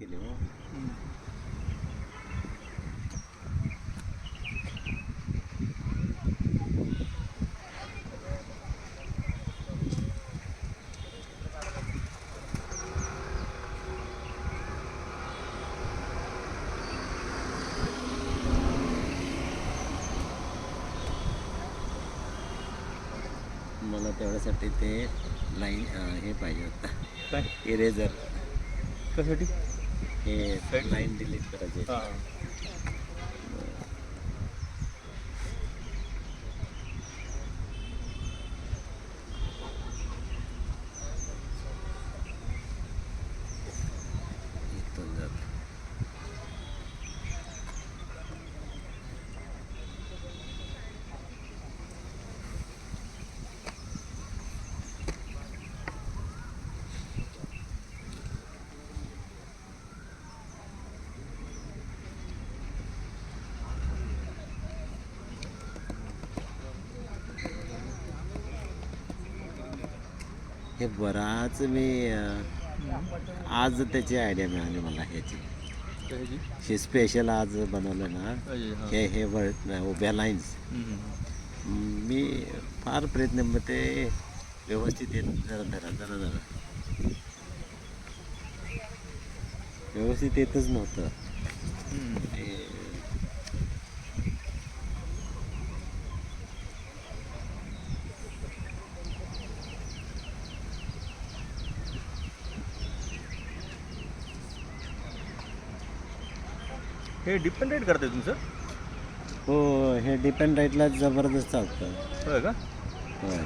केले हो. मला तेवढ्यासाठी ते लाईन हे पाहिजे होतं. काय? इरेझर कशासाठी? हे लाईन डिलीट करायची हे बराच मी आज त्याची आयडिया मिळाली मला ह्याची हे स्पेशल आज बनवलं ना? हा. हे वर्ड उभ्या लाईन्स. मी फार प्रयत्न मग ते व्यवस्थित येत जरा जरा जरा जरा व्यवस्थित येतच नव्हतं हम्म. ते हे डिपेंड रेट करताय तुमचं? हो हे डिपेंड राईटला जबरदस्त चालतं. होय का? होय.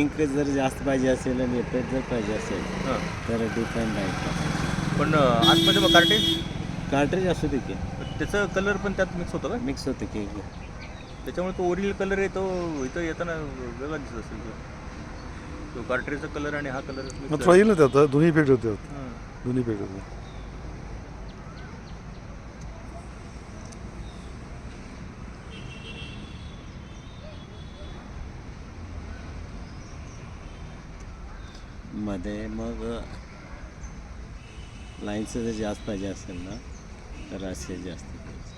इंक जर जास्त पाहिजे असेल आणि इफेक्ट जर पाहिजे असेल हां. तर डिपेंड राईटला पण अं, आतमध्ये मग कार्टेज कार्ट्रेज असू दे की. त्याचं कलर पण त्यात मिक्स होतं का? मिक्स होते की. त्याच्यामुळे तो ओरिजिनल कलर आहे तो इथं येताना वेगळा दिसत असेल तो. तो कार्ट्रेजचा कलर आणि हा कलर मग थोडा येईल ना त्यात दोन्ही इफेक्ट होते. दोन्ही इफेक्ट होते. मध्ये मग लाईनचं जर जास्त पाहिजे असेल ना तर असे जास्त पाहिजे.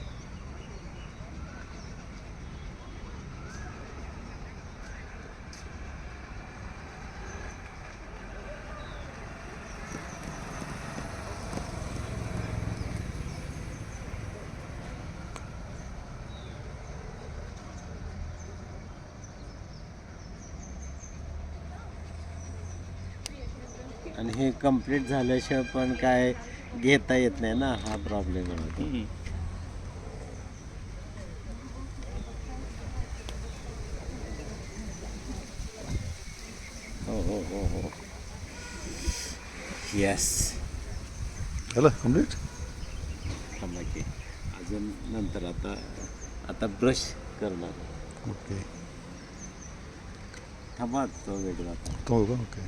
आणि हे कंप्लीट झाल्याशिवाय पण काय घेता येत नाही ना हा प्रॉब्लेम होतो हम्म. हो हो हो हो. येस झालं कंप्लीट थांबा की. अजून नंतर आता आता ब्रश करणार. ओके थांबा तो वेगळा आता. तो का ओके